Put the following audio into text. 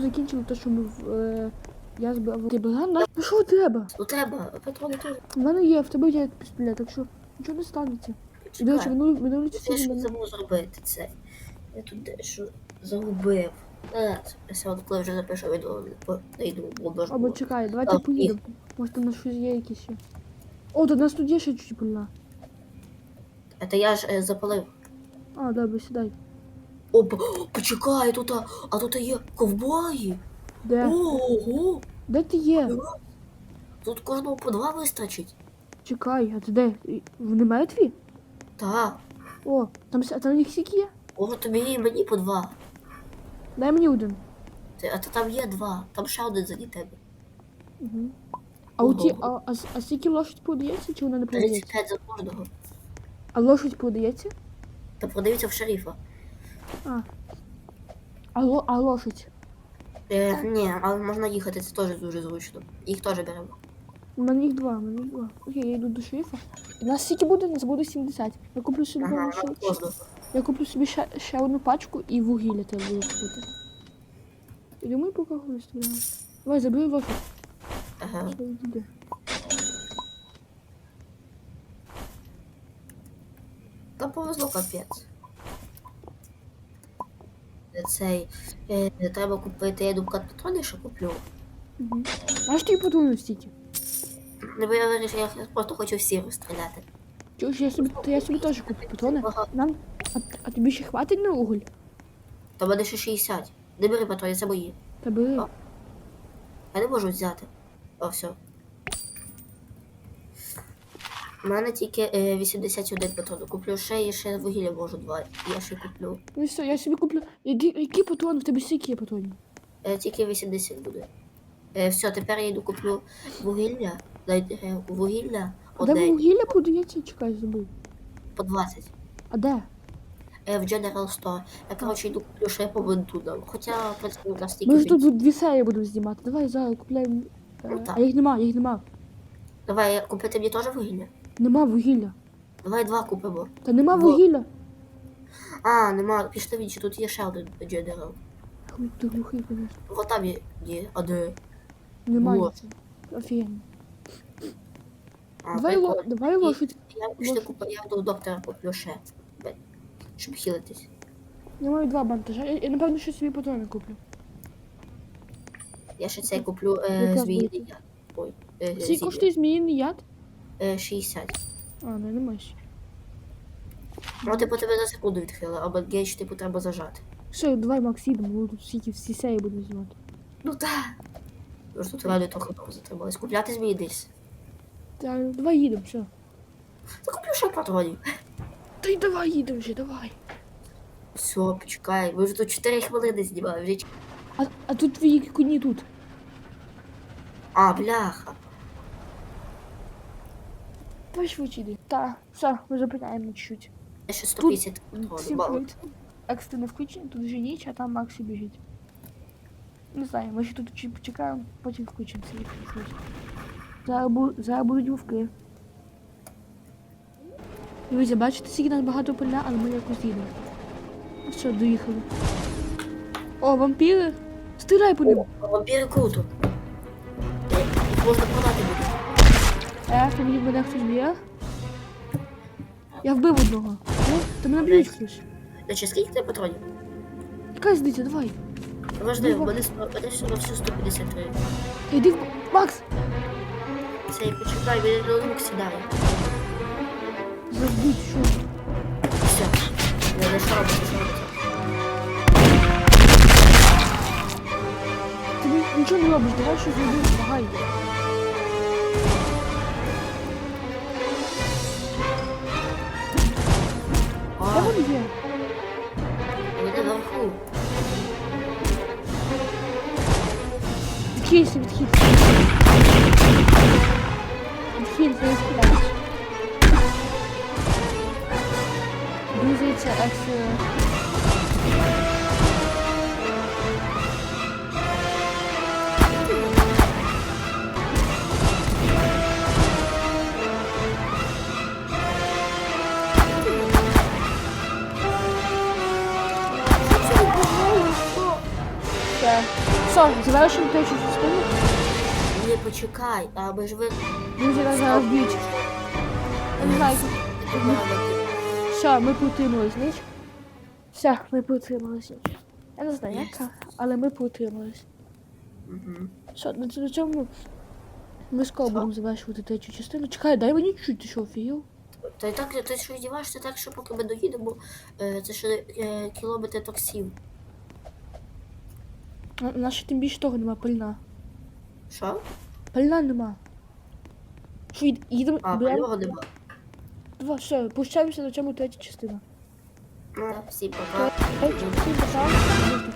закінчили те, що ми в. Е, я збив. Ти баган. Ну що треба? Ну треба, патрони теж. У мене є, в тебе є пістолет, так що нічого не станеться. І, до речі, минулі минулі Я ж мене. забув зробити це. Я тут дещо загубив. Я сьогодні, коли вже запишу відео, знайду блокнот. Або чекай, давайте А, поїдемо. Може там на щось є якісь ще. О, до нас тут є ще чуть пульна. Це я ж е, запалив. А, добре, сідай. О, по- почекай, тут, а, а тут є ковбої. Де? Ого, Де ти є? тут кожного по два вистачить. Чекай, а ти де? Вони мертві? Так, О, там, а там їх скільки є? може тобі і мені по два. Дай мені один. Ти, а то там є два, там ще один заді тебе. Угу. А у ті, а, а, а скільки лошадь продається, чи вона не продається? 35 за кожного. А лошадь продається? Та продаються в шерифа. А. А, ло, а лошадь? Е, ні, але можна їхати, це теж дуже зручно. Їх теж беремо. У мене їх два, у мене їх два. Окей, я йду до шерифа. У нас скільки буде? Нас буде 70. Я куплю собі, Ага, ще, на я куплю собі ще, ще одну пачку і вугілля треба буде купити. Ідемо і поки хуй стріляємо. Давай, забери лошадь. Ага. Що йде? Там повезло капець. Цей. Е, треба купити, я думаю, патрони, що куплю. Угу. А що тобі патрони стільки? Не бо я вирішив, я просто хочу всі розстріляти. Чуєш, я собі, то я собі теж куплю патрони. Ага. Нам, а, а тобі ще хватить на уголь? Та в мене ще 60. Не бери патрони, це мої. Та бери. А. Я не можу взяти. О, все. У мене тільки е, 81 патрон. Куплю ще і ще вугілля можу два. Я ще куплю. Ну все, я собі куплю. Які, які патрони? В тебе скільки є патронів? Е, тільки 80 буде. Е, все, тепер я йду куплю вугілля. Дайте е, вугілля А де одне вугілля продається? Чекай, забув. по 20. А де? Е, в General Store. Я, коротше, йду куплю ще по бентудам. Хоча, в принципі, у нас тільки Ми ж бензин. тут дві серії будемо знімати. Давай зараз купляємо. е, Ну, так. а їх нема, їх нема. Давай, купити мені теж вугілля? Нема вугілля. Давай два купимо. Та нема Во. вугілля. А, нема, пішли в інші, тут є ще один General. Хуй ти глухий, звісно. Вот там є, є один. Немає. Вот. це. Офігенно. А, Давай, ло, давай лошадь. Я пішли лошадь. я до доктора куплю ще. Бе- Щоб хілитись. Я маю два бантажа. Я, я напевно ще собі патрони куплю. Я ще цей куплю е, Яка зміїний яд. Ой, е, Скільки зілля. коштує зміїний яд? Е, 60. А, не, немає ще. Ну, типу, тебе за секунду відхили, або гейдж, типу, треба зажати. Все, давай Макс їдемо, бо тут всі, всі серії будемо знімати. Ну так. Тож тут реально трохи довго затримались. Купляти змії десь. Та, давай їдемо, все. Та куплю ще патронів. Та й давай їдемо вже, давай. Все, почекай, ми вже тут 4 хвилини знімаємо. Вже... А, а тут твої коні тут. А, бляха. Давай швидше йди. Та, все, ми зупиняємо чуть-чуть. Я ще 150 патронів. Всім Мало. привіт. Екстрене включення, тут вже ніч, а там Максі біжить. Не знаю, ми ще тут чуть почекаємо, потім включимо свій швидше. Зараз, бу- зараз будуть вовки. Друзі, бачите, скільки нас багато поля, але ми якось їдемо. Ну все, доїхали. О, вампіри! Стріляй по ним! О, вампіри круто. Е, Їх можна продати буде. Е, по мені мене хтось б'є. Я вбив одного. О, та мене б'ють хтось. Значить, скільки тебе патронів? Яка різниця, давай. Важливо, Ну, сто- мене всього всього 153. Іди в... Макс! Цей, почекай, він на лук сідає. Забудь, що. Все. Не, не що робити, що робити. Ти нічого не робиш, давай щось зробимо, помагай. بتخيلش بتخيلش بتخيل زي بتخيلش دوزي تسألكش Yeah. Що, завершимо третю частину? Ні, почекай, аби ж ви. Друзі, нас зараз б'ють. Не знаю. Все, ми протримались, ніч. Все, ми протримались, ніч. Я не знаю, як, але ми протримались. Угу. Що, на на цьому ми скоро будемо завершувати третю частину. Чекай, дай мені чуть, ти що, офігел? Та й так, ти що здіваєшся так, що поки ми доїдемо, е, це ще кілометри таксів. У нас ще тим більше того нема пальна. Що? Пальна нема. Що, їд- їдемо, А, беремо? пального нема. Два, все, пущаємося до чому третя частина. Ну, всі пока. Всім пока.